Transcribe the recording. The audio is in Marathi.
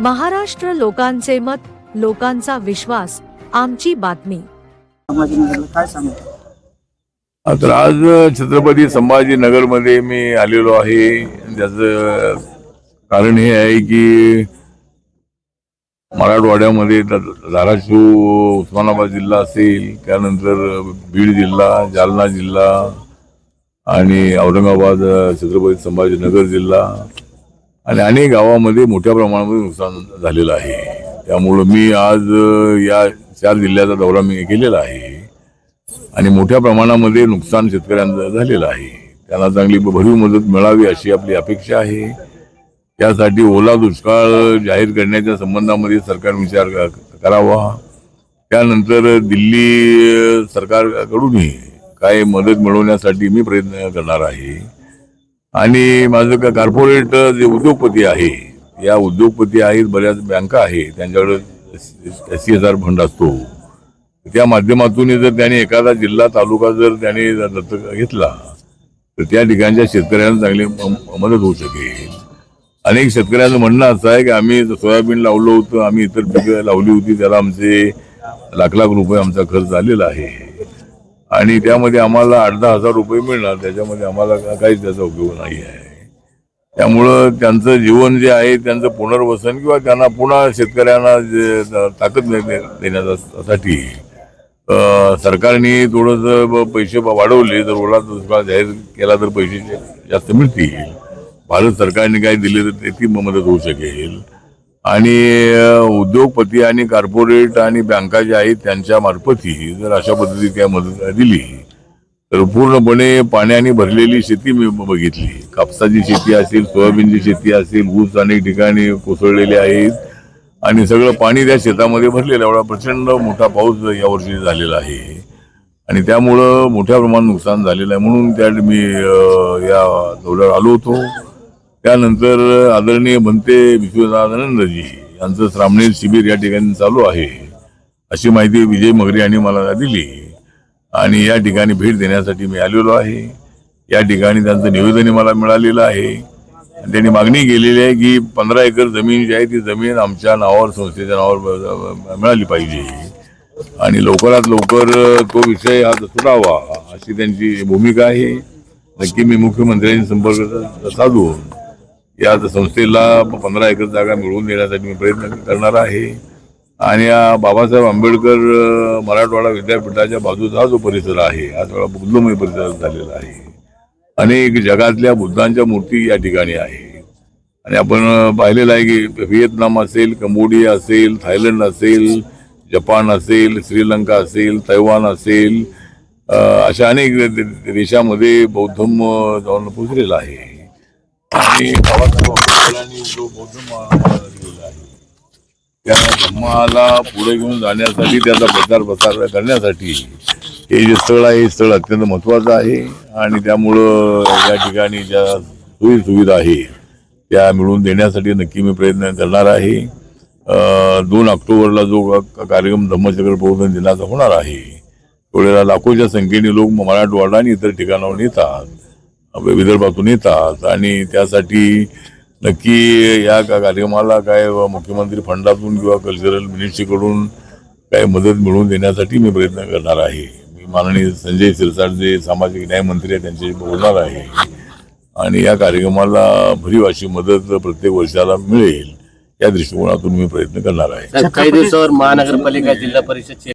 महाराष्ट्र लोकांचे मत लोकांचा विश्वास आमची बातमी. संभाजीनगरला काय सांगू? तर आज छत्रपती संभाजीनगरमध्ये मी आलेलो आहे. त्याचं कारण हे आहे की मराठवाड्यामध्ये धाराशिव उस्मानाबाद जिल्हा असेल त्यानंतर बीड जिल्हा जालना जिल्हा आणि औरंगाबाद छत्रपती संभाजीनगर जिल्हा आणि अनेक गावामध्ये मोठ्या प्रमाणामध्ये नुकसान झालेलं आहे. त्यामुळं मी आज या चार जिल्ह्याचा दौरा मी केलेला आहे. आणि मोठ्या प्रमाणामध्ये नुकसान शेतकऱ्यांचं झालेलं आहे. त्यांना चांगली भरीव मदत मिळावी अशी आपली अपेक्षा आहे. त्यासाठी ओला दुष्काळ जाहीर करण्याच्या संबंधामध्ये सरकार विचार करावा. त्यानंतर दिल्ली सरकारकडूनही काय मदत मिळवण्यासाठी मी प्रयत्न करणार आहे. आणि माझं का कॉर्पोरेट जे उद्योगपती आहे या उद्योगपती आहेत बऱ्याच बँका आहेत त्यांच्याकडे S C S R fund असतो. त्या माध्यमातून जर त्यांनी एखादा जिल्हा तालुका जर त्यांनी दत्तक घेतला तर त्या ठिकाणच्या शेतकऱ्यांना चांगली मदत होऊ शकेल. अनेक शेतकऱ्यांचं म्हणणं असं आहे की आम्ही सोयाबीन लावलं होतं आम्ही इतर पिकं लावली होती त्याला आमचे लाख लाख रुपये आमचा खर्च झालेला आहे. आणि त्यामध्ये आम्हाला आठ दहा हजार रुपये मिळणार. त्याच्यामध्ये आम्हाला का- काहीच त्याचा उपयोग नाही आहे. त्यामुळं त्यांचं जीवन जे आहे त्यांचं पुनर्वसन किंवा त्यांना पुन्हा शेतकऱ्यांना जे ताकद दे- दे- देण्यासाठी सरकारने थोडंसं ब- पैसे वाढवले. तर ओला दुष्काळ जाहीर केला तर पैसे जास्त मिळतील. भारत सरकारने काय दिले तर त्याची मदत होऊ शकेल. आणि उद्योगपती आणि कॉर्पोरेट आणि बँका ज्या आहेत त्यांच्या मार्फतही जर अशा पद्धतीने काय मदत दिली तर पूर्णपणे पाण्याने भरलेली शेती मी बघितली. कापसाची शेती असेल सोयाबीनची शेती असेल ऊस अनेक ठिकाणी कोसळलेले आहेत. आणि सगळं पाणी त्या शेतामध्ये भरलेलं एवढा प्रचंड मोठा पाऊस यावर्षी झालेला आहे. आणि त्यामुळं मोठ्या प्रमाणात नुकसान झालेलं आहे. म्हणून त्या मी या दौऱ्यावर आलो होतो. त्यानंतर आदरणीय भंते विश्वनाथानंदजी यांचं श्रामणेर शिबिर या ठिकाणी चालू आहे. अशी माहिती विजय मगरे यांनी मला दिली. आणि या ठिकाणी भेट देण्यासाठी मी आलेलो आहे. या ठिकाणी त्यांचं निवेदनही मला मिळालेलं आहे. आणि त्यांनी मागणी केलेली आहे की पंधरा एकर जमीन जी आहे ती जमीन आमच्या नावावर संस्थेच्या नावावर मिळाली पाहिजे. आणि लवकरात लवकर तो विषय हा सुटावा अशी त्यांची भूमिका आहे. नक्की मी मुख्यमंत्र्यांशी संपर्क साधून या संस्थेला पंधरा एकर जागा मिळवून देण्यासाठी मी प्रयत्न करणार आहे. आणि या बाबासाहेब आंबेडकर मराठवाडा विद्यापीठाच्या बाजूचा हा जो परिसर आहे हा सगळा बुद्धमय परिसर झालेला आहे. अनेक जगातल्या बुद्धांच्या मूर्ती या ठिकाणी आहे. आणि आपण पाहिलेलं आहे की व्हिएतनाम असेल कंबोडिया असेल थायलंड असेल जपान असेल श्रीलंका असेल तैवान असेल अशा अनेक देशामध्ये बौद्धम जाऊन पोचलेला आहे. आणि बाबासाहेब आंबेडकरांनी जो बौद्ध दिलेला आहे त्या धर्माला पुढे घेऊन जाण्यासाठी त्याचा प्रचार प्रसार करण्यासाठी हे जे स्थळ आहे हे स्थळ अत्यंत महत्वाचं आहे आणि त्यामुळं या ठिकाणी ज्या सोयी सुविधा आहे त्या मिळवून देण्यासाठी नक्की मी प्रयत्न करणार आहे. दोन ऑक्टोबरला जो कार्यक्रम धम्मचक्र प्रबोधन दिनाचा होणार आहे त्यावेळेला लाखोच्या संख्येने लोक मराठवाडा आणि इतर ठिकाणाहून येतात. विदर्भातून येतात. आणि त्यासाठी नक्की या का- कार्यक्रमाला काय मुख्यमंत्री फंडातून किंवा कल्चरल मिनिस्ट्रीकडून काय मदत मिळवून देण्यासाठी मी प्रयत्न करणार आहे. मी माननीय संजय सिरसाट जे सामाजिक न्याय मंत्री आहेत त्यांच्याशी बोलणार आहे. आणि या कार्यक्रमाला भरीव अशी मदत प्रत्येक वर्षाला मिळेल या दृष्टिकोनातून मी प्रयत्न करणार आहे. काही दिवसावर महानगरपालिका जिल्हा परिषदचे